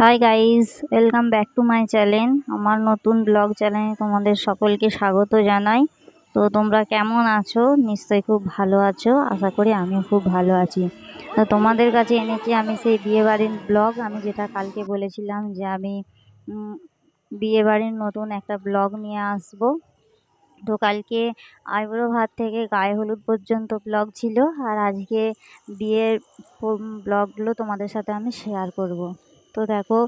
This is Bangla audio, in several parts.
Hi guys welcome back to my channel আমার নতুন ব্লগ চ্যানেলে তোমাদের সকলকে স্বাগত জানাই। তো তোমরা কেমন আছো? নিশ্চয়ই খুব ভালো আছো। আশা করি আমিও খুব ভালো আছি। তো তোমাদের কাছে এনেছি আমি সেই বিয়েবাড়ির ব্লগ আমি যেটা কালকে বলেছিলাম যে আমি বিয়েবাড়ির নতুন একটা ব্লগ নিয়ে আসব। তো কালকে আইবুড়ো ভাত থেকে গায়ে হলুদ পর্যন্ত ব্লগ ছিল। আর আজকে বিয়ের ব্লগগুলো তোমাদের সাথে আমি শেয়ার করব। তো দেখো,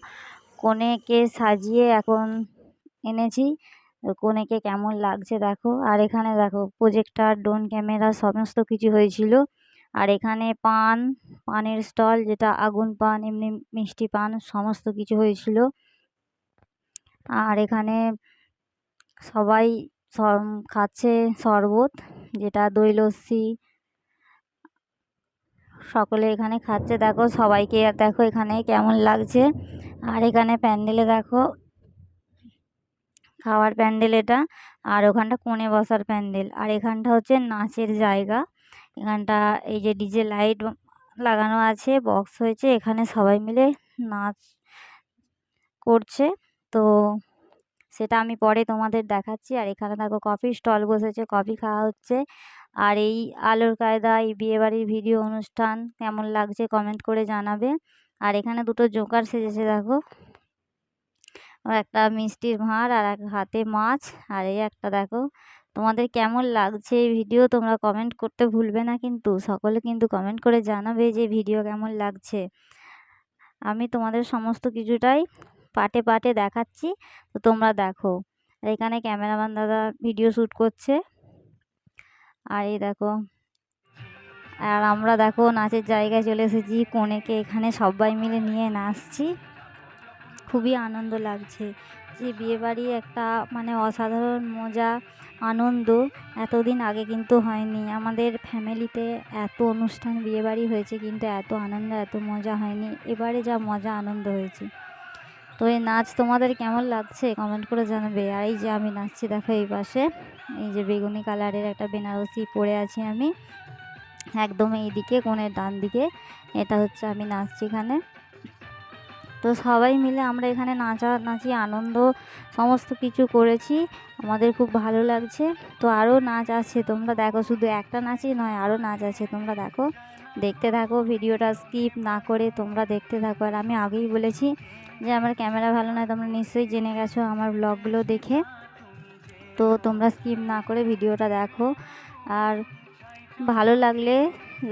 কনেকে সাজিয়ে এখন এনেছি। কনেকে কেমন লাগছে দেখো। আর এখানে দেখো প্রজেক্টার ড্রোন ক্যামেরা সমস্ত কিছু হয়েছিল। আর এখানে পান, পানের স্টল, যেটা আগুন পান, এমনি মিষ্টি পান, সমস্ত কিছু হয়েছিল। আর এখানে সবাই সব- খাচ্ছে শরবত, যেটা দই লস্যি সকলে এখানে খাচ্ছে। দেখো, সবাইকে দেখো এখানে কেমন লাগছে। আর এখানে প্যান্ডেলে দেখো, খাওয়ার প্যান্ডেল এটা। আর ওখানটা কোণে বসার প্যান্ডেল। আর এখানটা হচ্ছে নাচের জায়গা। এখানটা এই যে ডিজে লাইট লাগানো আছে, বক্স হয়েছে। এখানে সবাই মিলে নাচ করছে। তো সেটা আমি পরে তোমাদের দেখাচ্ছি। আর এখানে দেখো কফির স্টল বসেছে, কফি খাওয়া হচ্ছে। আর এই আলোর কায়দা, এই বিয়েবাড়ির ভিডিও অনুষ্ঠান কেমন লাগছে কমেন্ট করে জানাবে। আর এখানে দুটো জোকার সেজেছে, দেখো। একটা মিষ্টির ভাঁড় আর এক হাতে মাছ। আর এই একটা, দেখো, তোমাদের কেমন লাগছে এই ভিডিও? তোমরা কমেন্ট করতে ভুলবে না কিন্তু, সকলে কিন্তু কমেন্ট করে জানাবে যে ভিডিও কেমন লাগছে। আমি তোমাদের সমস্ত কিছুটাই পাটে পাটে দেখাচ্ছি, তো তোমরা দেখো। আর এখানে ক্যামেরাম্যান দাদা ভিডিও শ্যুট করছে। আর এই দেখো, আর আমরা দেখো নাচের জায়গায় চলে এসেছি, কনেকে এখানে সবাই মিলে নিয়ে নাচছি। খুবই আনন্দ লাগছে যে বিয়েবাড়ি একটা মানে অসাধারণ মজা, আনন্দ এতদিন আগে কিন্তু হয়নি। আমাদের ফ্যামিলিতে এত অনুষ্ঠান বিয়েবাড়ি হয়েছে কিন্তু এত আনন্দ, এত মজা হয়নি। এবারে যা মজা, আনন্দ হয়েছে। তো এই নাচ তোমাদের কেমন লাগছে? কমেন্ট করে জানাবে। আর এই যে আমি নাচছি, দেখো এই পাশে। এই যে বেগুনি কালারের একটা বেনারসি পরে আছি আমি। একদম এইদিকে, কোণের ডান দিকে এটা হচ্ছে আমি নাচছি এখানে। তো সবাই মিলে আমরা এখানে নাচানাচি আনন্দ সমস্ত কিছু করেছি। আমাদের খুব ভালো লাগছে। তো আরও নাচ আছে, তোমরা দেখো। শুধু একটা নাচই নয়, আরও নাচ আছে, তোমরা দেখো। দেখতে থাকো, ভিডিওটা স্কিপ না করে তোমরা দেখতে থাকো। আর আমি আগেই বলেছি যে আমার ক্যামেরা ভালো নয়, তোমরা নিশ্চয়ই জেনে গেছো আমার ব্লগগুলো দেখে। তো তোমরা স্কিপ না করে ভিডিওটা দেখো। আর ভালো লাগলে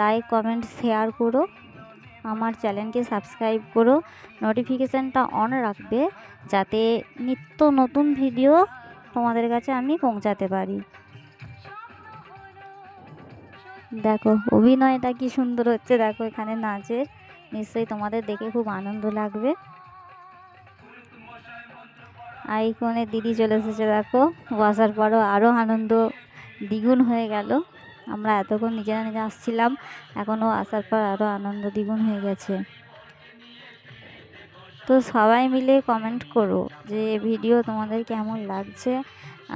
লাইক কমেন্ট শেয়ার করো। আমার চ্যানেলকে সাবস্ক্রাইব করো নোটিফিকেশানটা অন রাখবে, যাতে নিত্য নতুন ভিডিও তোমাদের কাছে আমি পৌঁছাতে পারি। দেখো, অভিনয়টা কি সুন্দর হচ্ছে, দেখো এখানে নাচের। নিশ্চয়ই তোমাদের দেখে খুব আনন্দ লাগবে। কোণে দিদি চলে এসেছে, দেখো। বসার পরও আরও আনন্দ, দ্বিগুণ হয়ে গেল। আমরা এতক্ষণ নিজেরা নিজে আসছিলাম এখনও আসার পর আরও আনন্দ দ্বিগুণ হয়ে গেছে। তো সবাই মিলে কমেন্ট করো যে ভিডিও তোমাদের কেমন লাগছে।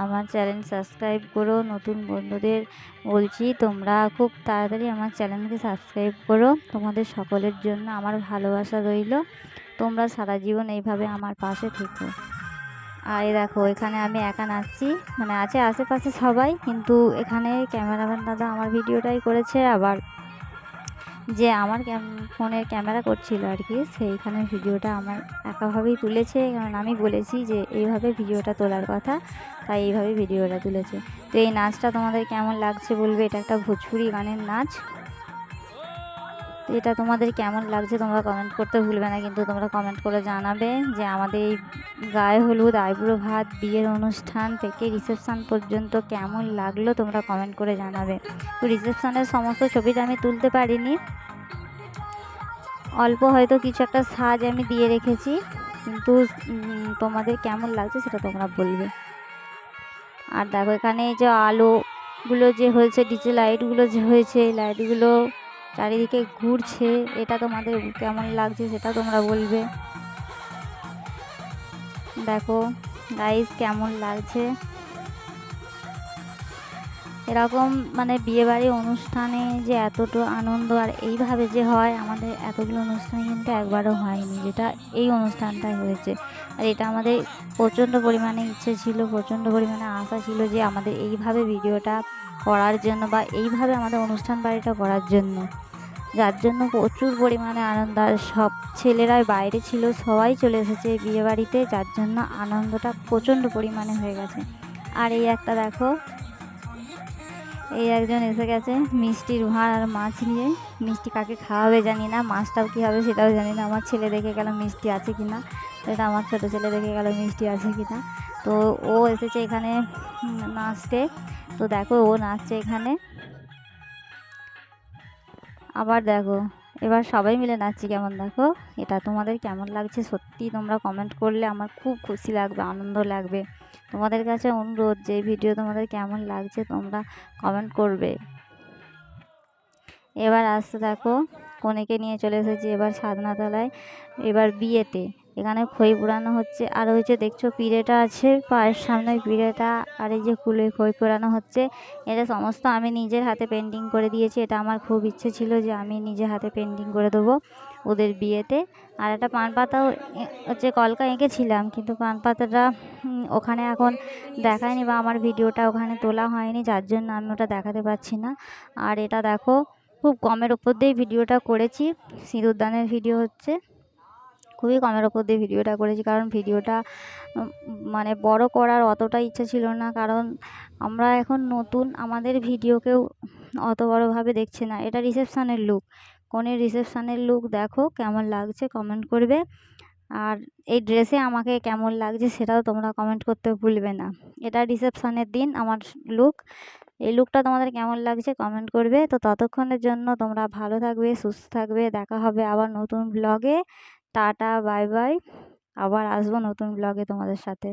আমার চ্যানেল সাবস্ক্রাইব করো, নতুন বন্ধুদের বলছি, তোমরা খুব তাড়াতাড়ি আমার চ্যানেলকে সাবস্ক্রাইব করো। তোমাদের সকলের জন্য আমার ভালোবাসা রইল। তোমরা সারা জীবন এইভাবে আমার পাশে থেকো। আর এই দেখো, এখানে আমি একা নাচছি। মানে আছে আশেপাশে সবাই, কিন্তু এখানে ক্যামেরাম্যান দাদা আমার ভিডিওটাই করেছে, আবার যে আমার ফোনের ক্যামেরা করছিল আর কি, সেইখানে ভিডিওটা আমার একাভাবেই তুলেছে। কারণ আমি বলেছি যে এইভাবে ভিডিওটা তোলার কথা, তাই এইভাবে ভিডিওটা তুলেছে। তো এই নাচটা তোমাদের কেমন লাগছে বলবে? এটা একটা ভোজপুরি গানের নাচ। তো এটা তোমাদের কেমন লাগছে তোমরা কমেন্ট করতে ভুলবে না, কিন্তু তোমরা কমেন্ট করে জানাবে যে আমাদের এই গায়ে হলুদ আইবুড়ো ভাত, বিয়ের অনুষ্ঠান থেকে রিসেপশান পর্যন্ত কেমন লাগল তোমরা কমেন্ট করে জানাবে। তো রিসেপশানের সমস্ত ছবিটা আমি তুলতে পারিনি। অল্প হয়তো কিছু একটা সাজ আমি দিয়ে রেখেছি, কিন্তু তোমাদের কেমন লাগছে সেটা তোমরা বলবে। আর দেখো এখানে যে আলোগুলো যে হয়েছে ডিজে লাইটগুলো যে হয়েছে, এই লাইটগুলো চারিদিকে ঘুরছে এটা তোমাদের কেমন লাগছে সেটা তোমরা বলবে। দেখো গাইস কেমন লাগছে? এরকম মানে বিয়েবাড়ির অনুষ্ঠানে যে এতটা আনন্দ আর এইভাবে যে হয়, আমাদের এতগুলো অনুষ্ঠানে কিন্তু একবারও হয়নি, যেটা এই অনুষ্ঠানটায় হয়েছে। আর এটা আমাদের প্রচণ্ড পরিমাণে ইচ্ছে ছিল, প্রচণ্ড পরিমাণে আশা ছিল যে আমাদের এইভাবে ভিডিওটা করার জন্য বা এইভাবে আমাদের অনুষ্ঠান বাড়িটা করার জন্য। যার জন্য প্রচুর পরিমাণে আনন্দ। আর সব ছেলেরাই বাইরে ছিল, সবাই চলে এসেছে এই বিয়েবাড়িতে, যার জন্য আনন্দটা প্রচণ্ড পরিমাণে হয়ে গেছে। আর এই একটা দেখো এই একজন এসে গেছে মিষ্টির ভাঁড় আর মাছ নিয়ে। মিষ্টি কাকে খাওয়াবে জানি না, মাছটাও কী হবে সেটাও জানি না। আমার ছেলে দেখে গেল মিষ্টি আছে কি না এটা আমার ছোটো ছেলে দেখে গেল মিষ্টি আছে কি না। তো ও এসেছে এখানে নাচতে। তো দেখো ও নাচছে এখানে। আবার দেখো এবার সবাই মিলে নাচছি কেমন দেখো? এটা তোমাদের কেমন লাগছে? সত্যি তোমরা কমেন্ট করলে আমার খুব খুশি লাগবে, আনন্দ লাগবে। তোমাদের কাছে অনুরোধ যে ভিডিও তোমাদের কেমন লাগছে তোমরা কমেন্ট করবে। এবার আসতে দেখো, কনেকে নিয়ে চলে এসেছি এবার সাধনাতলায়, এবার বিয়েতে। এখানে খই পোড়ানো হচ্ছে। আর ওই যে দেখছ পিড়েটা আছে, পায়ের সামনে ওই পিড়েটা, আর এই যে কুলে খই পোড়ানো হচ্ছে। এটা সমস্ত আমি নিজের হাতে পেন্টিং করে দিয়েছি। এটা আমার খুব ইচ্ছে ছিল যে আমি নিজে হাতে পেন্টিং করে দেবো ওদের বিয়েতে। আর একটা পান পাতাও হচ্ছে কলকা এঁকেছিলাম, কিন্তু পান পাতাটা ওখানে এখন দেখায়নি বা আমার ভিডিওটা ওখানে তোলা হয়নি, যার জন্য আমি ওটা দেখাতে পারছি না। আর এটা দেখো, খুব কমের ওপর দিয়েই ভিডিওটা করেছি। সিঁদুরদানের ভিডিও হচ্ছে। খুবই কমের ওপর দিয়ে ভিডিওটা করেছি। কারণ ভিডিওটা মানে বড় করার অতটা ইচ্ছা ছিল না। কারণ আমরা এখন নতুন, আমাদের ভিডিও কেউ অত বড়োভাবে দেখছে না। এটা রিসেপশানের লুক কনের রিসেপশানের লুক দেখো কেমন লাগছে কমেন্ট করবে। আর এই ড্রেসে আমাকে কেমন লাগছে সেটাও তোমরা কমেন্ট করতে ভুলবে না। এটা রিসেপশানের দিন, আমার লুক এই লুকটা তোমাদের কেমন লাগছে কমেন্ট করবে। তো ততক্ষণের জন্য তোমরা ভালো থাকবে, সুস্থ থাকবে। দেখা হবে আবার নতুন ব্লগে টাটা বাই বাই। আবার আসব নতুন ব্লগে তোমাদের সাথে।